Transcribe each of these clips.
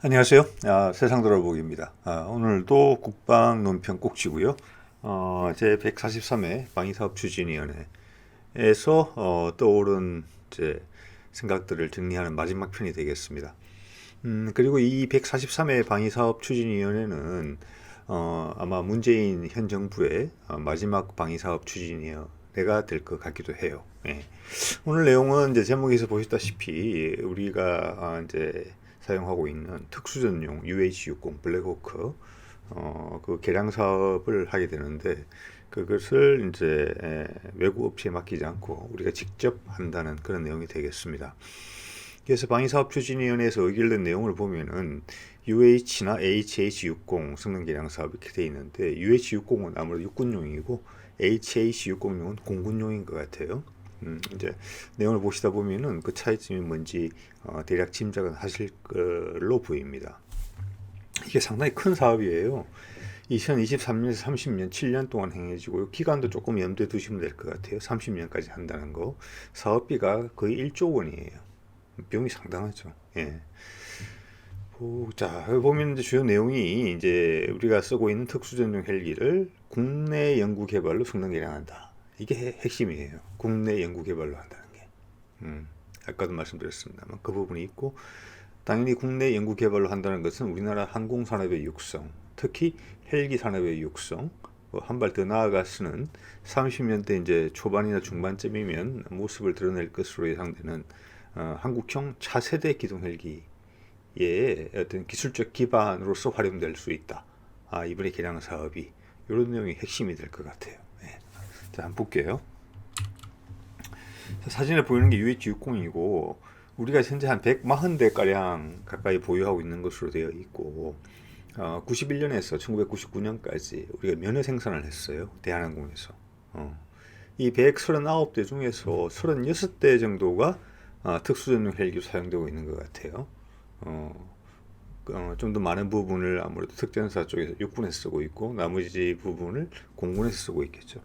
안녕하세요. 아, 세상 돌아보기입니다. 아, 오늘도 국방 논평 꼭지고요. 어, 제 143회 방위사업 추진위원회에서 어, 떠오른 제 생각들을 정리하는 마지막 편이 되겠습니다. 음, 그리고 이 143회 방위사업 추진위원회는 어, 아마 문재인 현 정부의 어, 마지막 방위사업 추진위원회가 될 것 같기도 해요. 예. 오늘 내용은 이제 제목에서 보셨다시피 우리가 아, 이제 사용하고 있는 특수전용 UH-60 블랙호크 어, 그 개량 사업을 하게 되는데 그것을 이제 에, 외국 업체에 맡기지 않고 우리가 직접 한다는 그런 내용이 되겠습니다. 그래서 방위사업 추진위원회에서 의결된 내용을 보면은 UH나 HH60 성능 개량 사업 이렇게 돼 있는데 UH60은 아무래도 육군용이고 HH60은 공군용인 것 같아요. 음, 이제 내용을 보시다 보면은 그 차이점이 뭔지 어, 대략 짐작은 하실 걸로 보입니다. 이게 상당히 큰 사업이에요. 2023년에서 30년, 7년 동안 행해지고 기간도 조금 염두에 두시면 될 것 같아요. 30년까지 한다는 거. 사업비가 거의 1조 원이에요. 비용이 상당하죠. 예. 오, 자, 보면 이제 주요 내용이 이제 우리가 쓰고 있는 특수전용 헬기를 국내 연구 개발로 성능 개량한다. 이게 핵- 핵심이에요. 국내 연구 개발로 한다는 게. 음, 아까도 말씀드렸습니다만 그 부분이 있고 당연히 국내 연구 개발로 한다는 것은 우리나라 항공 산업의 육성, 특히 헬기 산업의 육성, 뭐 한발 더 나아가서는 30년대 이제 초반이나 중반쯤이면 모습을 드러낼 것으로 예상되는 어, 한국형 차세대 기동 헬기의 어떤 기술적 기반으로서 활용될 수 있다. 아, 이번에 개량 사업이 이런 내용이 핵심이 될 것 같아요. 네. 자, 한번 볼게요. 자, 사진에 보이는 게 UH-60이고 우리가 현재 한 140대 가량 가까이 보유하고 있는 것으로 되어 있고 어, 91년에서 1999년까지 우리가 면허 생산을 했어요. 대한항공에서. 어. 이 139대 중에서 36대 정도가 아, 특수전용 헬기로 사용되고 있는 것 같아요. 어, 어, 좀 더 많은 부분을 아무래도 특전사 쪽에서 육군에서 쓰고 있고 나머지 부분을 공군에서 쓰고 있겠죠.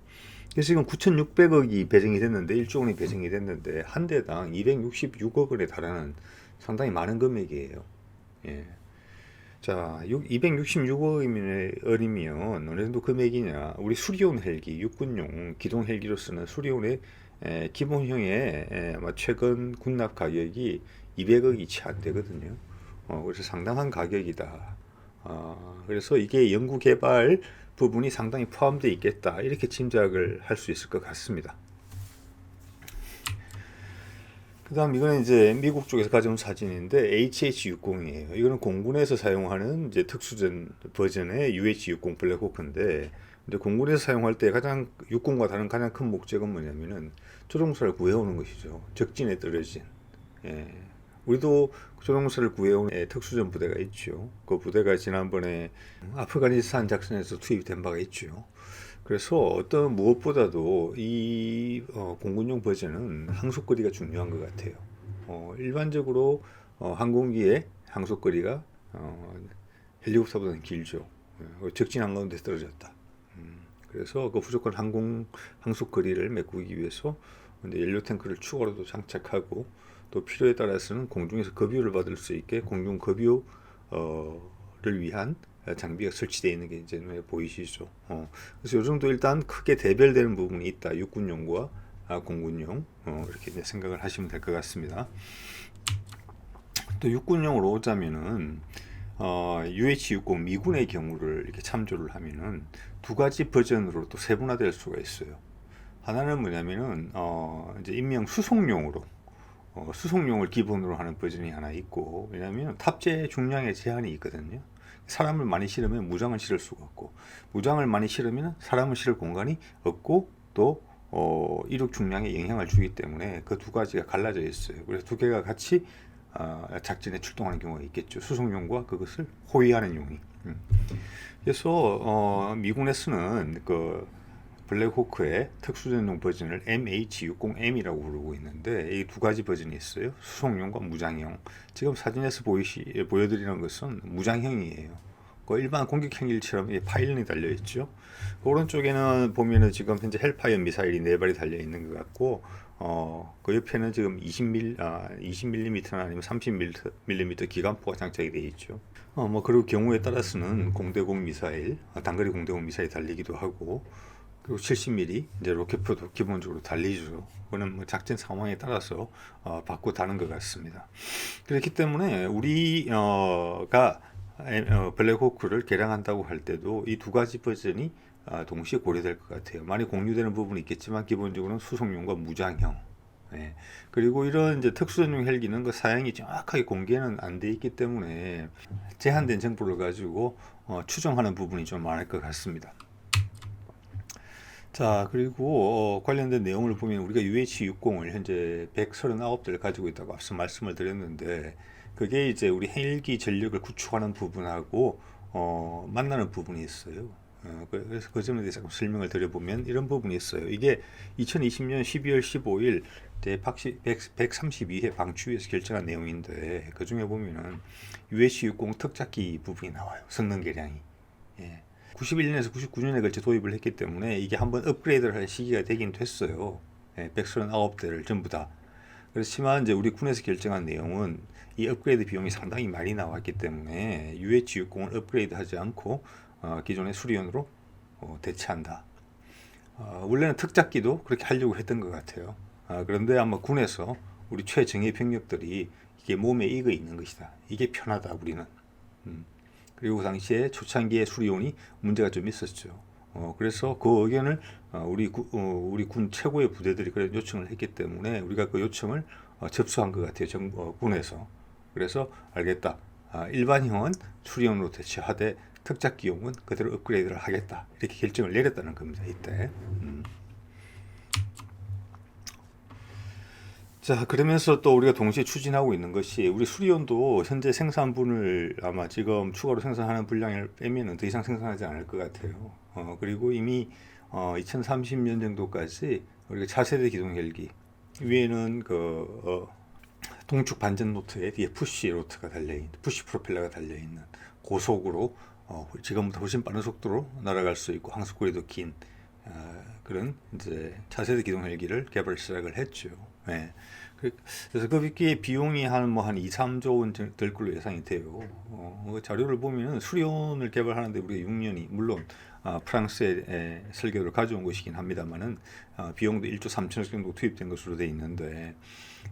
그래서 지금 9,600억이 배정이 됐는데 1조 원이 배정이 됐는데 한 대당 266억 원에 달하는 상당히 많은 금액이에요. 예. 자, 266억이면 어리면 어느 정도 금액이냐? 우리 수리온 헬기, 육군용 기동 헬기로 쓰는 수리온의 에, 기본형의 에, 아마 최근 군납 가격이 200억이 채 안 되거든요. 어, 그래서 상당한 가격이다. 아, 그래서 이게 연구 개발 부분이 상당히 포함되어 있겠다. 이렇게 짐작을 할 수 있을 것 같습니다. 그 다음 이거는 이제 미국 쪽에서 가져온 사진인데 HH60이에요. 이거는 공군에서 사용하는 이제 특수전 버전의 UH60 블랙호크인데 근데 공군에서 사용할 때 가장 육군과 다른 가장 큰 목적은 뭐냐면은 조종사를 구해오는 것이죠. 적진에 떨어진. 예. 우리도 조종사를 구해온 예, 특수전 부대가 있죠. 그 부대가 지난번에 아프가니스탄 작전에서 투입된 바가 있죠. 그래서 어떤 무엇보다도 이 어, 공군용 버전은 항속거리가 중요한 것 같아요. 어, 일반적으로 어, 항공기의 항속거리가 어, 헬리콥터보다는 길죠. 어, 적진 한가운데 떨어졌다. 음, 그래서 그 부족한 항공 항속거리를 메꾸기 위해서 연료 탱크를 추가로도 장착하고 또 필요에 따라서는 공중에서 급유를 받을 수 있게 공중 급유를 위한 장비가 설치되어 있는 게 이제 눈에 보이시죠. 어, 그래서 이 정도 일단 크게 대별되는 부분이 있다. 육군용과 아, 공군용 어, 이렇게 이제 생각을 하시면 될 것 같습니다. 또 육군용으로 오자면은 어, UH-60 미군의 경우를 이렇게 참조를 하면은 두 가지 버전으로 또 세분화될 수가 있어요. 하나는 뭐냐면은 어, 이제 임명 수송용으로 어, 수송용을 기본으로 하는 버전이 하나 있고 왜냐하면 탑재 중량에 제한이 있거든요. 사람을 많이 실으면 무장을 실을 수가 없고 무장을 많이 실으면 사람을 실을 공간이 없고 또 어, 이륙 중량에 영향을 주기 때문에 그 두 가지가 갈라져 있어요. 그래서 두 개가 같이 어, 작전에 출동하는 경우가 있겠죠. 수송용과 그것을 호위하는 용이. 음. 그래서 어, 미군에서는 그 블랙호크의 특수전용 버전을 MH60M이라고 부르고 있는데 이 두 가지 버전이 있어요. 수송용과 무장형. 지금 사진에서 보이시 보여드리는 것은 무장형이에요. 그 일반 공격형 일처럼 이 파일런이 달려 있죠. 그 오른쪽에는 보면은 지금 현재 헬파이어 미사일이 네 발이 달려 있는 것 같고 어, 그 옆에는 지금 20mm, 아, 20mm나 아니면 30mm 기관포가 장착이 되어 있죠. 어, 뭐 그리고 경우에 따라서는 공대공 미사일, 아, 단거리 공대공 미사일 달리기도 하고 그리고 70mm 이제 로켓포도 기본적으로 달리죠. 그거는 뭐 작전 상황에 따라서 어, 바꿔 다는 것 같습니다. 그렇기 때문에 우리가 어, 블랙호크를 개량한다고 할 때도 이 두 가지 버전이 아, 동시에 고려될 것 같아요. 많이 공유되는 부분이 있겠지만 기본적으로는 수송용과 무장형. 예. 그리고 이런 이제 특수전용 헬기는 그 사양이 정확하게 공개는 안 돼 있기 때문에 제한된 정보를 가지고 어, 추정하는 부분이 좀 많을 것 같습니다. 자, 그리고 어, 관련된 내용을 보면 우리가 UH-60을 현재 139대를 가지고 있다고 앞서 말씀을 드렸는데 그게 이제 우리 헬기 전력을 구축하는 부분하고 어, 만나는 부분이 있어요. 어, 그- 그래서 그 점에 대해서 설명을 드려보면 이런 부분이 있어요. 이게 2020년 12월 15일 대 132회 방추위에서 결정한 내용인데 그 중에 보면은 UH-60 특작기 부분이 나와요. 성능 개량이. 예. 91년에서 99년에 걸쳐 도입을 했기 때문에 이게 한번 업그레이드를 할 시기가 되긴 됐어요. 예, 139대를 전부 다. 그렇지만 이제 우리 군에서 결정한 내용은 이 업그레이드 비용이 상당히 많이 나왔기 때문에 UH-60을 업그레이드하지 않고 어, 기존의 수리온으로 어, 대체한다. 어, 원래는 특작기도 그렇게 하려고 했던 것 같아요. 아, 그런데 아마 군에서 우리 최정예 병력들이 이게 몸에 익어 있는 것이다. 이게 편하다 우리는. 음. 그리고 그 당시에 초창기에 수리온이 문제가 좀 있었죠. 어, 그래서 그 의견을 어, 우리 구, 어, 우리 군 최고의 부대들이 그래 요청을 했기 때문에 우리가 그 요청을 어, 접수한 것 같아요. 정, 어, 군에서. 그래서 알겠다. 아, 일반형은 수리온으로 대체하되 특작 기용은 그대로 업그레이드를 하겠다. 이렇게 결정을 내렸다는 겁니다. 이때. 음. 자, 그러면서 또 우리가 동시에 추진하고 있는 것이 우리 수리온도 현재 생산분을 아마 지금 추가로 생산하는 분량을 빼면은 더 이상 생산하지 않을 것 같아요. 어, 그리고 이미 어, 2030년 정도까지 우리가 차세대 기동 헬기 위에는 그 어, 동축 반전 노트에 뒤에 푸시 로트가 달려 있는 푸시 프로펠러가 달려 있는 고속으로 어, 지금보다 훨씬 빠른 속도로 날아갈 수 있고 항속거리도 긴 어, 그런 이제 차세대 기동 헬기를 개발 시작을 했죠. 예. 그- 그래서 거기에 비용이 한 뭐 한 2, 3조 원 들- 들 걸로 예상이 돼요. 어, 그 자료를 보면은 수리온을 개발하는데 우리가 6년이 물론 아, 프랑스의 에, 설계도를 가져온 것이긴 합니다만은 아, 비용도 1조 3천억 정도 투입된 것으로 돼 있는데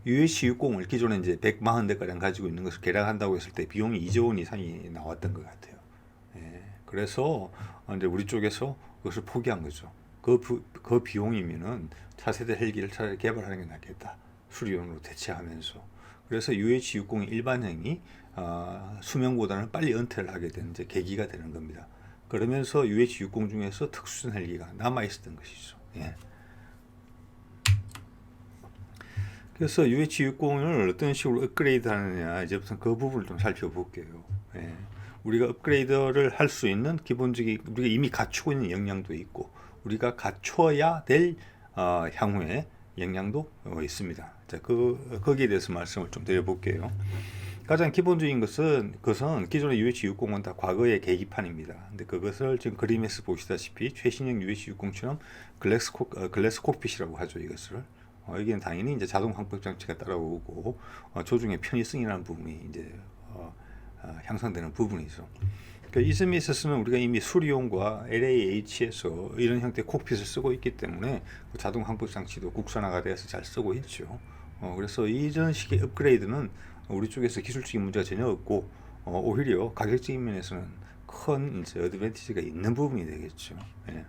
UH-60을 기존에 이제 140대 가량 가지고 있는 것을 개량한다고 했을 때 비용이 2조 원 이상이 나왔던 것 같아요. 예, 그래서 어, 이제 우리 쪽에서 그것을 포기한 거죠. 그, 부, 그 비용이면은 차세대 헬기를 차라리 개발하는 게 낫겠다. 수리용으로 대체하면서. 그래서 UH-60 일반형이 아, 수명보다는 빨리 은퇴를 하게 된 이제 계기가 되는 겁니다. 그러면서 UH-60 중에서 특수전 헬기가 남아 있었던 것이죠. 예. 그래서 UH-60을 어떤 식으로 업그레이드 하느냐 이제부터 그 부분을 좀 살펴볼게요. 예. 우리가 업그레이드를 할 수 있는 기본적인 우리가 이미 갖추고 있는 역량도 있고 우리가 갖춰야 될 어, 향후에 어, 있습니다. 자, 그 거기에 대해서 말씀을 좀 드려볼게요. 가장 기본적인 것은 그것은 기존의 UH-60은 다 과거의 계기판입니다. 근데 그것을 지금 그림에서 보시다시피 최신형 UH-60처럼 글래스 콕 어, 글래스 콕핏이라고 하죠 이것을. 어, 여기는 당연히 이제 자동 항법 장치가 따라오고 어, 조종의 편의성이라는 부분이 이제 어, 어, 향상되는 부분이죠. 그러니까 이 점에 있어서는 우리가 이미 수리용과 LAH에서 이런 형태의 콕핏을 쓰고 있기 때문에 그 자동 항법 장치도 국산화가 돼서 잘 쓰고 있죠. 어, 그래서 이전 식의 업그레이드는 우리 쪽에서 기술적인 문제가 전혀 없고 어, 오히려 가격적인 면에서는 큰 이제 어드밴티지가 있는 부분이 되겠죠. 예.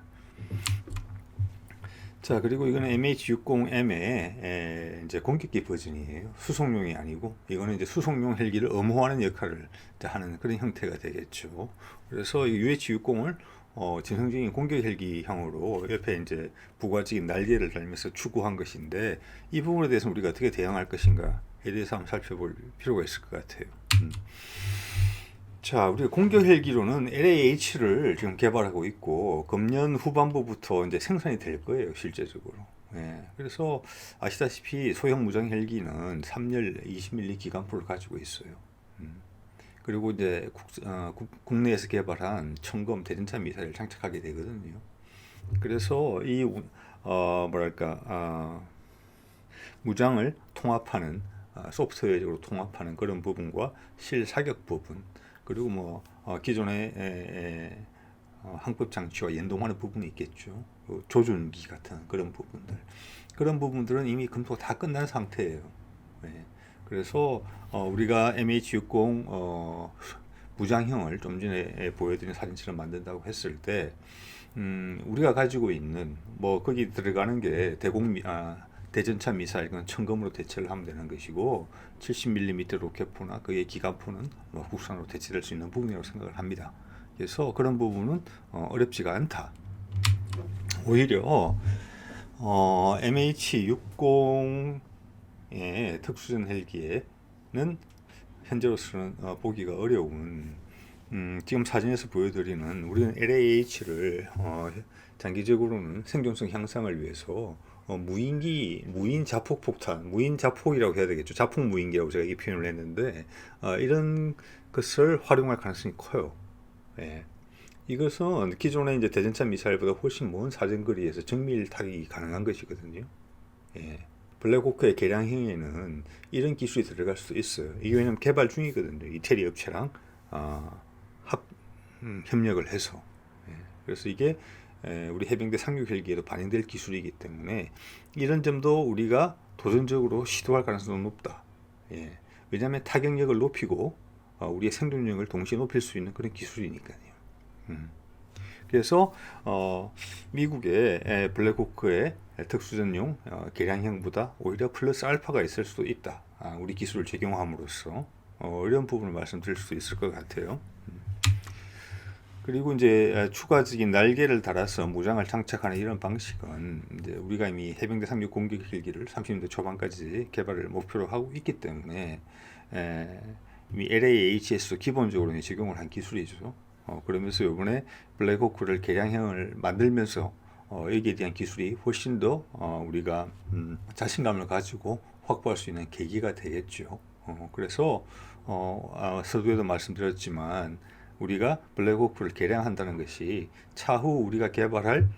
자 그리고 이거는 MH60M의 이제 공격기 버전이에요. 수송용이 아니고 이거는 이제 수송용 헬기를 엄호하는 역할을 하는 그런 형태가 되겠죠. 그래서 이 UH60을 어, 진성적인 공격 헬기형으로 옆에 이제 부가적인 날개를 달면서 추구한 것인데 이 부분에 대해서 우리가 어떻게 대응할 것인가에 대해서 한번 살펴볼 필요가 있을 것 같아요. 음. 자, 우리가 공격 헬기로는 LAH를 지금 개발하고 있고 금년 후반부부터 이제 생산이 될 거예요, 실제적으로. 예, 그래서 아시다시피 소형 무장 헬기는 3열 20mm 기관포를 가지고 있어요. 음. 그리고 이제 국, 어, 국, 국내에서 개발한 청검 대전차 미사일을 장착하게 되거든요. 그래서 이 우- 어, 뭐랄까 아, 무장을 통합하는 아, 소프트웨어적으로 통합하는 그런 부분과 실사격 부분 그리고 뭐 어, 기존의 에, 에, 어, 항법 장치와 연동하는 부분이 있겠죠. 그 조준기 같은 그런 부분들 그런 부분들은 이미 검토가 다 끝난 상태예요. 네. 그래서 어, 우리가 MH60 어, 무장형을 좀 전에 보여드린 사진처럼 만든다고 했을 때 음, 우리가 가지고 있는 뭐 거기 들어가는 게 대공 미, 아, 대전차 미사일 은 천검으로 대체를 하면 되는 것이고 70mm 로켓포나 그의 기관포는 뭐 국산으로 대체될 수 있는 부분이라고 생각을 합니다. 그래서 그런 부분은 어, 어렵지가 않다. 오히려 어, MH60의 특수전 헬기에는 현재로서는 어, 보기가 어려운 음, 지금 사진에서 보여드리는 우리는 LAH를 어, 장기적으로는 생존성 향상을 위해서 어, 무인기, 무인 자폭 폭탄, 무인 자폭이라고 해야 되겠죠. 자폭 무인기라고 제가 이 표현을 했는데 어, 이런 것을 활용할 가능성이 커요. 예. 이것은 기존의 이제 대전차 미사일보다 훨씬 먼 사정거리에서 정밀 타격이 가능한 것이거든요. 예. 블랙호크의 개량형에는 이런 기술이 들어갈 수 있어요. 이게 왜냐면 개발 중이거든요. 이태리 업체랑 어, 합 음, 협력을 해서. 예. 그래서 이게 에, 우리 해병대 상륙 헬기에도 반영될 기술이기 때문에 이런 점도 우리가 도전적으로 시도할 가능성이 높다. 예. 왜냐하면 타격력을 높이고 어, 우리의 생존력을 동시에 높일 수 있는 그런 기술이니까요. 음. 그래서 어, 미국의 에, 블랙호크의 특수전용 어, 개량형보다 오히려 플러스 알파가 있을 수도 있다. 아, 우리 기술을 적용함으로써 어, 이런 부분을 말씀드릴 수 있을 것 같아요. 음. 그리고 이제 추가적인 날개를 달아서 무장을 장착하는 이런 방식은 이제 우리가 이미 해병대 36 공격 헬기를 30년대 초반까지 개발을 목표로 하고 있기 때문에 에, 이미 LAHS도 기본적으로 적용을 한 기술이죠. 어, 그러면서 이번에 블랙호크를 개량형을 만들면서 어, 여기에 대한 기술이 훨씬 더 어, 우리가 음, 자신감을 가지고 확보할 수 있는 계기가 되겠죠. 어, 그래서 어, 아, 서두에도 말씀드렸지만 우리가 블랙호크를 개량한다는 것이 차후 우리가 개발할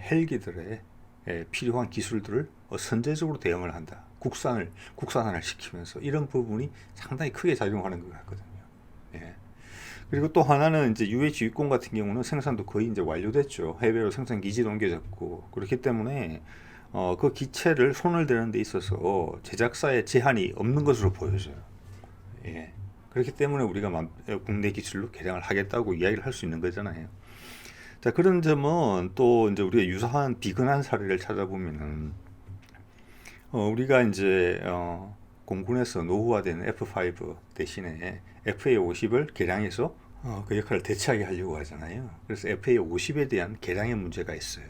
헬기들의 에, 필요한 기술들을 어, 선제적으로 대응을 한다. 국산을 국산화를 시키면서 이런 부분이 상당히 크게 작용하는 것 같거든요. 예. 그리고 또 하나는 이제 UH60 같은 경우는 생산도 거의 이제 완료됐죠. 해외로 생산 기지도 옮겨졌고 그렇기 때문에 어, 그 기체를 손을 대는 데 있어서 제작사에 제한이 없는 것으로 보여져요. 예. 그렇기 때문에 우리가 국내 기술로 개량을 하겠다고 이야기를 할 수 있는 거잖아요. 자, 그런 점은 또 이제 우리가 유사한 비근한 사례를 찾아보면은 어, 우리가 이제 어, 공군에서 노후화된 F5 대신에 FA50을 개량해서 어, 그 역할을 대체하게 하려고 하잖아요. 그래서 FA50에 대한 개량의 문제가 있어요.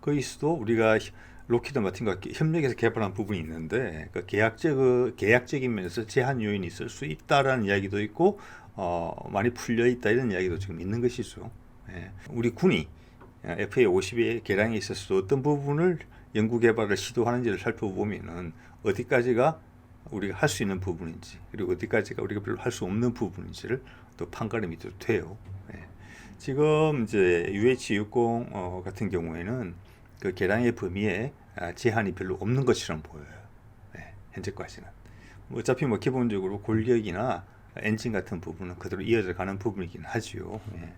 거기서도 우리가 로키드 마틴과 협력해서 개발한 부분이 있는데 그 계약적 계약적인 면에서 제한 요인이 있을 수 있다라는 이야기도 있고 어, 많이 풀려 있다 이런 이야기도 지금 있는 것이죠. 예. 우리 군이 FA50의 개량에 있어서 어떤 부분을 연구 개발을 시도하는지를 살펴보면은 어디까지가 우리가 할 수 있는 부분인지 그리고 어디까지가 우리가 별로 할 수 없는 부분인지를 또 판가름이 또 돼요. 예. 지금 이제 UH60 어, 같은 경우에는 그 개량의 범위에 아, 제한이 별로 없는 것처럼 보여요. 예, 현재까지는. 뭐 어차피 뭐 기본적으로 골격이나 엔진 같은 부분은 그대로 이어져 가는 부분이긴 하지요. 예.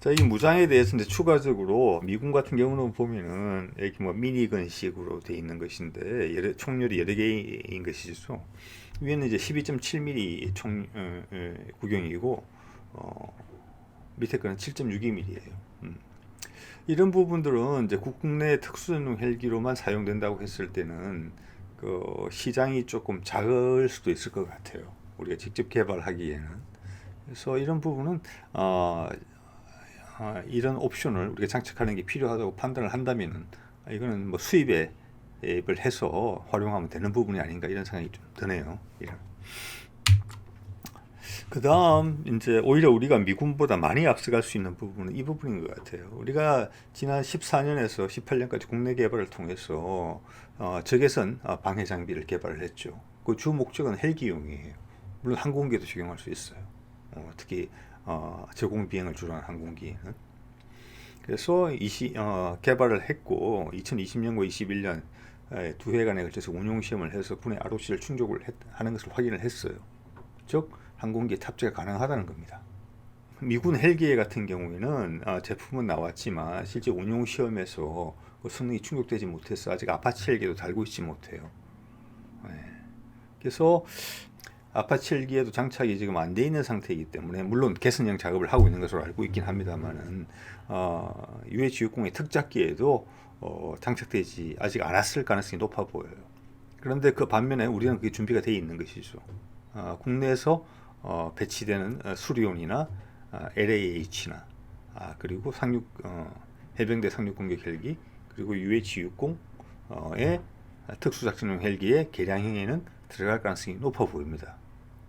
자, 이 무장에 대해서 이제 추가적으로 미군 같은 경우는 보면은 이렇게 뭐 미니건식으로 돼 있는 것인데 여러, 총열이 여러 개인 것이죠. 위에는 이제 12.7mm 총 어, 어, 구경이고 어, 밑에 거는 7.62mm예요. 음. 이런 부분들은 이제 국내 특수전용 헬기로만 사용된다고 했을 때는 그 시장이 조금 작을 수도 있을 것 같아요. 우리가 직접 개발하기에는. 그래서 이런 부분은 어, 아, 이런 옵션을 우리가 장착하는 게 필요하다고 판단을 한다면은 아, 이거는 뭐 수입에 앱을 해서 활용하면 되는 부분이 아닌가 이런 생각이 좀 드네요. 이런. 그 다음 이제 오히려 우리가 미군보다 많이 앞서갈 수 있는 부분은 이 부분인 것 같아요. 우리가 지난 14년에서 18년까지 국내 개발을 통해서 어, 적외선 어, 방해 장비를 개발을 했죠. 그 주 목적은 헬기용이에요. 물론 항공기도 적용할 수 있어요. 어, 특히 어, 제공 비행을 주로한 항공기에는 그래서 이시, 어, 개발을 했고 2020년과 21년 예, 두 회간에 걸쳐서 운용 시험을 해서 군의 ROC를 충족을 했- 하는 것을 확인을 했어요. 즉 항공기에 탑재가 가능하다는 겁니다. 미군 헬기에 같은 경우에는 아, 제품은 나왔지만 실제 운용 시험에서 그 성능이 충족되지 못해서 아직 아파치 헬기도 달고 있지 못해요. 예. 그래서 아파치 헬기에도 장착이 지금 안 돼 있는 상태이기 때문에 물론 개선형 작업을 하고 있는 것으로 알고 있긴 합니다만은 어, UH-60의 특작기에도 어, 장착되지 아직 않았을 가능성이 높아 보여요. 그런데 그 반면에 우리는 그게 준비가 돼 있는 것이죠. 어, 국내에서 어, 배치되는 어, 수리온이나 아, LAH나 아, 그리고 상륙 어, 해병대 상륙 공격 헬기 그리고 UH-60의 특수작전용 헬기의 개량형에는 들어갈 가능성이 높아 보입니다.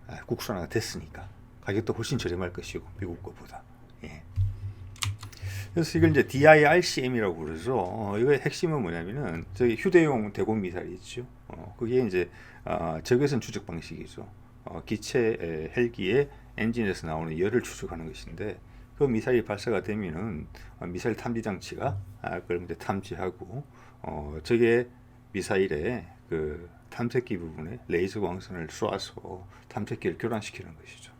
아, 국산화가 됐으니까 가격도 훨씬 저렴할 것이고 미국 것보다. 예. 그래서 이걸 이제 DIRCM이라고 그러죠. 어, 이거의 핵심은 뭐냐면은 저기 휴대용 대공 미사일 있죠. 어, 그게 이제 어, 적외선 추적 방식이죠. 어, 기체 에, 헬기의 엔진에서 나오는 열을 추적하는 것인데 그 미사일이 발사가 되면은 어, 미사일 탐지 장치가 아, 그걸 이제 탐지하고 어, 저게 미사일의 그 탐색기 부분에 레이저 광선을 쏘아서 탐색기를 교란시키는 것이죠.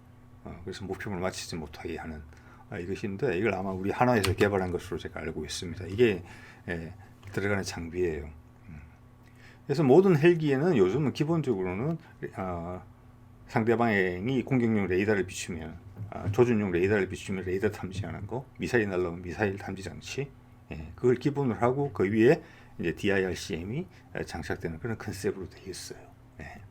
어, 그래서 목표를 맞추지 못하게 하는 아, 이것인데 이걸 아마 우리 하나에서 개발한 것으로 제가 알고 있습니다. 이게 예, 들어가는 장비예요. 음. 그래서 모든 헬기에는 요즘은 기본적으로는 아, 상대방이 공격용 레이더를 비추면 아, 조준용 레이더를 비추면 레이더 탐지하는 거, 미사일 날라오면 미사일 탐지 장치, 예, 그걸 기본으로 하고 그 위에 이제 DIRCM이 장착되는 그런 컨셉으로 되어 있어요. 예.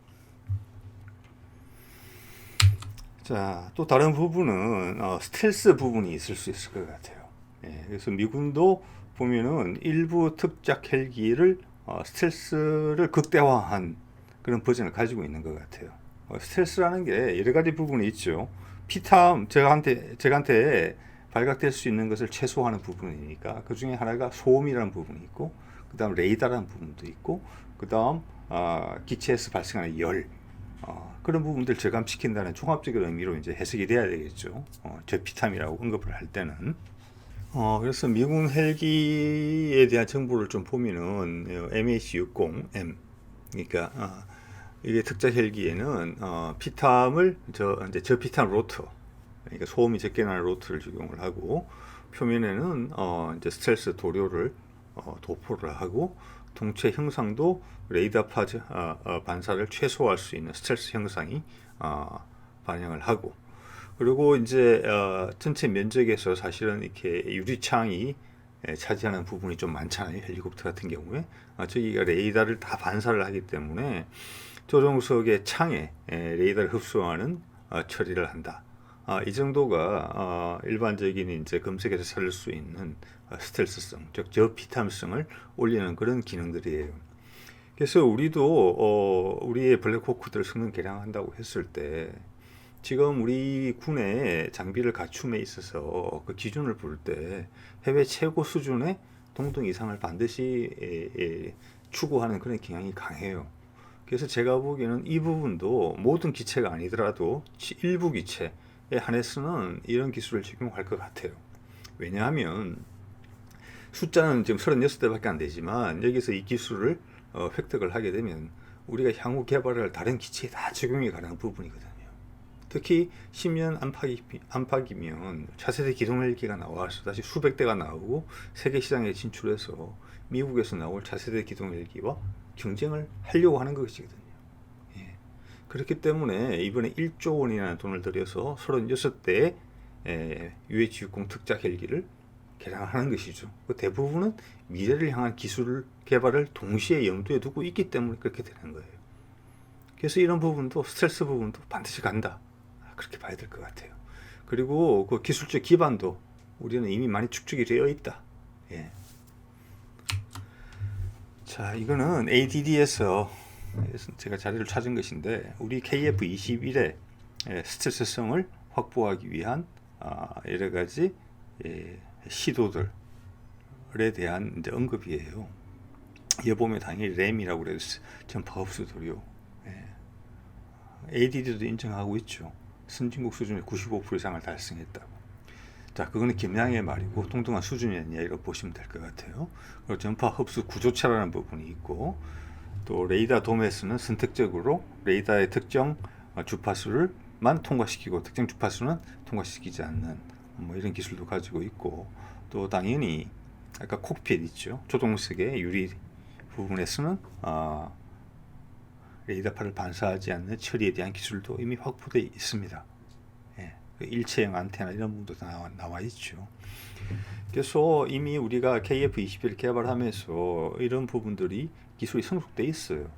자, 또 다른 부분은 어, 스텔스 부분이 있을 수 있을 것 같아요. 예, 그래서 미군도 보면은 일부 특작 헬기를 어, 스텔스를 극대화한 그런 버전을 가지고 있는 것 같아요. 어, 스텔스라는 게 여러 가지 부분이 있죠. 피탐 제가한테 제가한테 발각될 수 있는 것을 최소화하는 부분이니까 그 중에 하나가 소음이라는 부분이 있고 그다음 레이더라는 부분도 있고 그다음 아, 기체에서 발생하는 열 어, 그런 부분들 저감시킨다는 종합적인 의미로 이제 해석이 돼야 되겠죠. 어, 저피탐이라고 언급을 할 때는. 어, 그래서 미군 헬기에 대한 정보를 좀 보면은 어, MH60M 그러니까 아, 이게 특자 헬기에는 어, 피탐을 저 이제 저피탐 로터 그러니까 소음이 적게 나는 로터를 적용을 하고 표면에는 어, 이제 스텔스 도료를 어, 도포를 하고 동체 형상도 레이더 파즈 어, 어, 반사를 최소화할 수 있는 스텔스 형상이 어, 반영을 하고. 그리고 이제 어, 전체 면적에서 사실은 이렇게 유리창이 에, 차지하는 부분이 좀 많잖아요 헬리콥터 같은 경우에. 어, 저기가 레이더를 다 반사를 하기 때문에 조종석의 창에 에, 레이더를 흡수하는 어, 처리를 한다. 아, 이 정도가 어, 일반적인 이제 검색에서 찾을 수 있는 어, 스텔스성, 즉 저피탐성을 올리는 그런 기능들이에요. 그래서 우리도 어, 우리의 블랙호크들 성능 개량한다고 했을 때 지금 우리 군의 장비를 갖춤에 있어서 그 기준을 볼 때 해외 최고 수준의 동등 이상을 반드시 추구하는 그런 경향이 강해요. 그래서 제가 보기에는 이 부분도 모든 기체가 아니더라도 치- 일부 기체에 한해서는 이런 기술을 적용할 것 같아요. 왜냐하면 숫자는 지금 36대밖에 안 되지만 여기서 이 기술을 어, 획득을 하게 되면 우리가 향후 개발할 다른 기체에 다 적용이 가능한 부분이거든요. 특히 10년 안팎이, 안팎이면 차세대 기동헬기가 나와서 다시 수백 대가 나오고 세계 시장에 진출해서 미국에서 나올 차세대 기동헬기와 경쟁을 하려고 하는 것이거든요. 예. 그렇기 때문에 이번에 1조 원이라는 돈을 들여서 36대의 UH-60 특작 헬기를 개량하는 것이죠. 그 대부분은 미래를 향한 기술 개발을 동시에 염두에 두고 있기 때문에 그렇게 되는 거예요. 그래서 이런 부분도 스트레스 부분도 반드시 간다. 그렇게 봐야 될 것 같아요. 그리고 그 기술적 기반도 우리는 이미 많이 축적이 되어 있다. 예. 자, 이거는 ADD에서 제가 자료를 찾은 것인데 우리 KF21의 스트레스성을 확보하기 위한 아, 여러 가지 예, 시도들에 대한 이제 언급이에요. 여 보면 당연히 램이라고 그래서 전파 흡수 도료. 예. ADD도 인정하고 있죠. 선진국 수준의 95% 이상을 달성했다고. 자, 그거는 김양의 말이고 동등한 수준이 아니냐 이렇게 보시면 될 것 같아요. 그리고 전파 흡수 구조차라는 부분이 있고 또 레이더 도메스는 선택적으로 레이더의 특정 어, 주파수를만 통과시키고 특정 주파수는 통과시키지 않는 뭐 이런 기술도 가지고 있고 또 당연히 아까 콕핏 있죠 조종석의 유리 부분에서는 아, 레이더파를 반사하지 않는 처리에 대한 기술도 이미 확보되어 있습니다. 예, 그 일체형 안테나 이런 부분도 나와, 나와 있죠. 그래서 이미 우리가 KF21 개발하면서 이런 부분들이 기술이 성숙돼 있어요.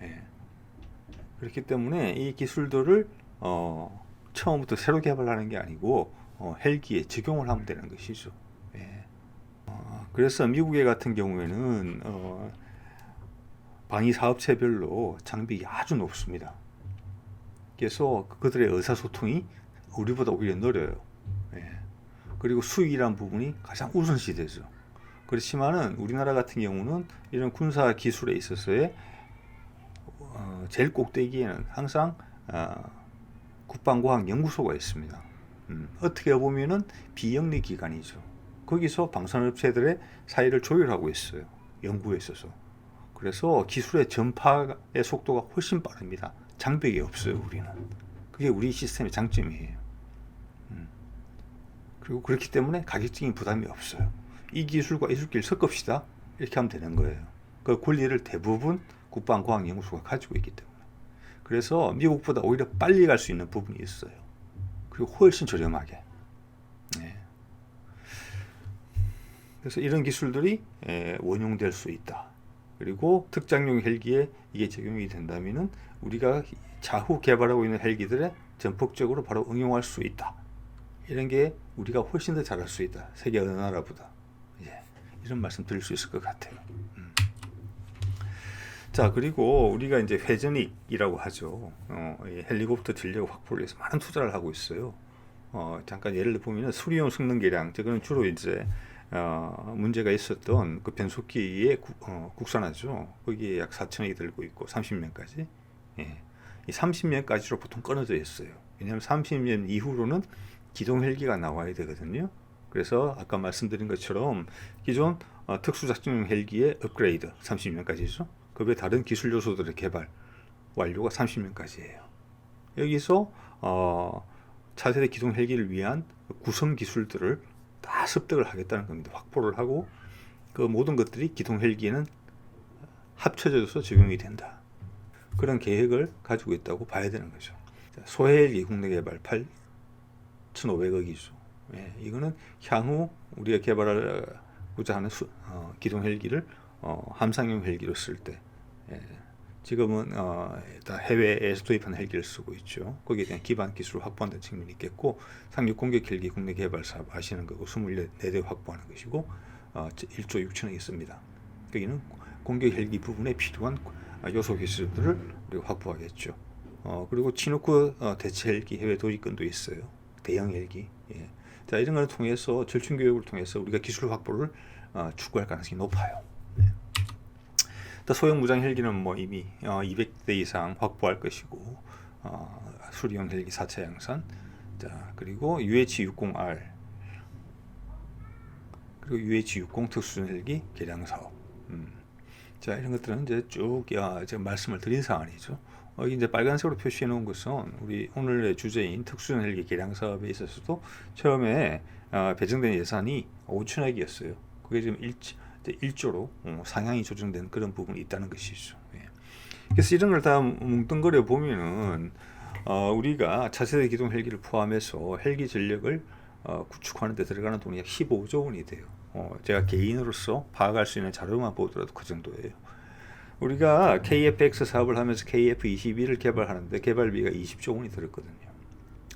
예. 그렇기 때문에 이 기술들을 어, 처음부터 새로 개발하는 게 아니고 어, 헬기에 적용을 하면 되는 것이죠. 예. 어, 그래서 미국의 같은 경우에는 어, 방위 사업체별로 장비가 아주 높습니다. 그래서 그들의 의사소통이 우리보다 오히려 느려요. 예. 그리고 수익이란 부분이 가장 우선시 되죠. 그렇지만은 우리나라 같은 경우는 이런 군사 기술에 있어서의 어, 제일 꼭대기에는 항상 어, 국방과학 연구소가 있습니다. 음, 어떻게 보면은 비영리 기관이죠. 거기서 방산업체들의 사이를 조율하고 있어요. 연구에 있어서. 그래서 기술의 전파의 속도가 훨씬 빠릅니다. 장벽이 없어요, 우리는. 그게 우리 시스템의 장점이에요. 음. 그리고 그렇기 때문에 가격적인 부담이 없어요. 이 기술과 이 기술을 섞읍시다. 이렇게 하면 되는 거예요. 그 권리를 대부분 국방과학연구소가 가지고 있기 때문에. 그래서 미국보다 오히려 빨리 갈 수 있는 부분이 있어요. 그리고 훨씬 저렴하게. 네. 그래서 이런 기술들이 에, 원용될 수 있다. 그리고 특장용 헬기에 이게 적용이 된다면은 우리가 차후 개발하고 있는 헬기들에 전폭적으로 바로 응용할 수 있다. 이런 게 우리가 훨씬 더 잘할 수 있다. 세계 어느 나라보다. 예, 이런 말씀 드릴 수 있을 것 같아요. 음. 자 그리고 우리가 이제 회전익이라고 하죠. 어, 이 헬리콥터 전력 확보를 위해서 많은 투자를 하고 있어요. 어, 잠깐 예를 보면 수리용 성능 계량, 저거는 주로 이제 어, 문제가 있었던 그 변속기의 구, 어, 국산화죠. 거기에 약 4천억이 들고 있고 30년까지. 예. 이 30년까지로 보통 끊어져 있어요. 왜냐하면 30년 이후로는 기동 헬기가 나와야 되거든요. 그래서 아까 말씀드린 것처럼 기존 어, 특수작전용 헬기의 업그레이드 30년까지죠. 그 외 다른 기술 요소들의 개발 완료가 30년까지예요. 여기서 어, 차세대 기동 헬기를 위한 구성 기술들을 다 습득을 하겠다는 겁니다. 확보를 하고 그 모든 것들이 기동 헬기에는 합쳐져서 적용이 된다. 그런 계획을 가지고 있다고 봐야 되는 거죠. 소헬기 국내 개발 8,500억이죠. 예, 이거는 향후 우리가 개발하고자 하는 수, 어, 기동 헬기를 어, 함상용 헬기로 쓸 때, 예, 지금은 어, 다 해외에서 도입한 헬기를 쓰고 있죠. 거기에 대한 기반 기술을 확보한다는 측면이 있겠고 상륙 공격 헬기 국내 개발 사업 하시는 거고 24대 확보하는 것이고 어, 1조 6천억이 있습니다. 여기는 공격 헬기 부분에 필요한 요소 기술들을 우리가 확보하겠죠. 어, 그리고 치노크 어, 대체 헬기 해외 도입권도 있어요. 대형 헬기. 예. 자 이런 걸 통해서 절충 교육을 통해서 우리가 기술 확보를 어, 추구할 가능성이 높아요. 네. 또 소형 무장 헬기는 뭐 이미 어, 200대 이상 확보할 것이고 어, 수리용 헬기 4차 양산 자 그리고 UH-60R 그리고 UH-60 특수전 헬기 개량 사업 음. 자 이런 것들은 이제 쭉 야, 제가 말씀을 드린 사안이죠. 어, 이제 빨간색으로 표시해 놓은 것은 우리 오늘의 주제인 헬기 개량 사업에 있어서도 처음에 어, 배정된 예산이 5천억이었어요. 그게 지금 1, 1조로 어, 상향이 조정된 그런 부분이 있다는 것이죠. 예. 그래서 이런 걸 다 뭉뚱그려 보면은 어, 우리가 차세대 기동 헬기를 포함해서 헬기 전력을 어, 구축하는 데 들어가는 돈이 약 15조 원이 돼요. 어, 제가 개인으로서 파악할 수 있는 자료만 보더라도 그 정도예요. 우리가 KFX 사업을 하면서 KF21을 개발하는데 개발비가 20조 원이 들었거든요.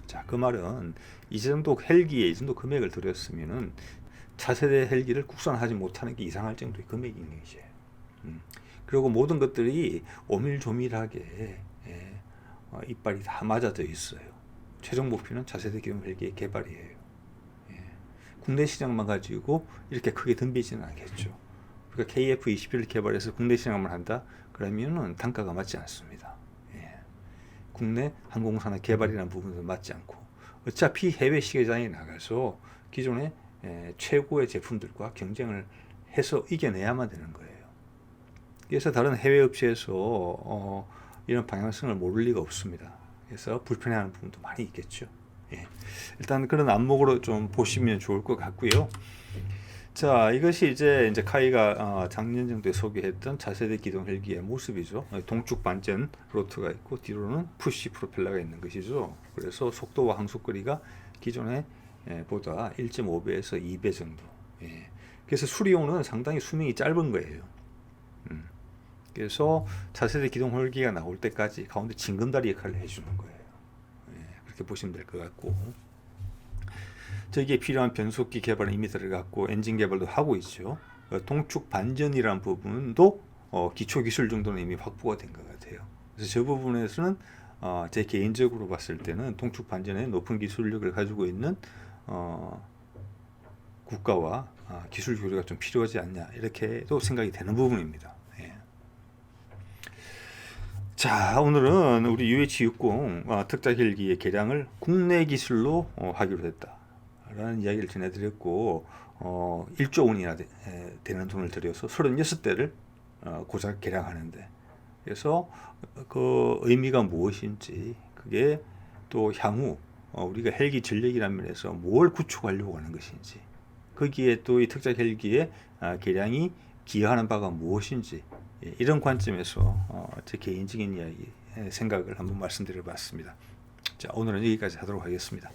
자, 그 말은 이 정도 헬기에 이 정도 금액을 들였으면은 차세대 헬기를 국산하지 못하는 게 이상할 정도의 있는 것이에요. 음. 그리고 모든 것들이 오밀조밀하게 예, 어, 이빨이 다 맞아져 있어요. 최종 목표는 차세대 기동 헬기의 개발이에요. 예. 국내 시장만 가지고 이렇게 크게 덤비지는 않겠죠. 그러니까 KF21을 개발해서 국내 시장만 한다? 그러면은 단가가 맞지 않습니다. 예. 국내 항공산업 개발이라는 부분도 맞지 않고 어차피 해외 시장에 나가서 기존의 에, 최고의 제품들과 경쟁을 해서 이겨내야만 되는 거예요. 그래서 다른 해외 업체에서 어, 이런 방향성을 모를 리가 없습니다. 그래서 불편해하는 부분도 많이 있겠죠. 예. 일단 그런 안목으로 좀 보시면 좋을 것 같고요. 자, 이것이 이제 이제 카이가 어, 작년 정도에 소개했던 차세대 기동 헬기의 모습이죠. 어, 동축 반전 로트가 있고 뒤로는 푸시 프로펠러가 있는 것이죠. 그래서 속도와 항속거리가 기존에 예, 보다 1.5배에서 2배 정도. 예. 그래서 수리용은 상당히 수명이 짧은 거예요. 음. 그래서 차세대 기동 헬기가 나올 때까지 가운데 징검다리 역할을 해주는 거예요. 예, 그렇게 보시면 될 것 같고. 저기에 필요한 변속기 개발은 이미 들어갔고 엔진 개발도 하고 있죠. 어, 동축 반전이라는 부분도 어, 기초 기술 정도는 이미 확보가 된 것 같아요. 그래서 저 부분에서는 어, 제 개인적으로 봤을 때는 동축 반전에 높은 기술력을 가지고 있는 어, 국가와 아, 기술 교류가 좀 필요하지 않냐 이렇게도 생각이 되는 부분입니다. 예. 자 오늘은 우리 UH-60 어, 특자 헬기의 개량을 국내 기술로 어, 하기로 했다 라는 이야기를 전해드렸고 어, 1조 원이나 되, 는 돈을 들여서 36대를 어, 고작 개량하는데 그래서 그 의미가 무엇인지 그게 또 향후 어, 우리가 헬기 전력이라는 면에서 뭘 구축하려고 하는 것인지 거기에 또 이 특자 헬기의 아, 개량이 기여하는 바가 무엇인지 예, 이런 관점에서 어, 제 개인적인 이야기 예, 생각을 한번 말씀드려 봤습니다. 자 오늘은 여기까지 하도록 하겠습니다.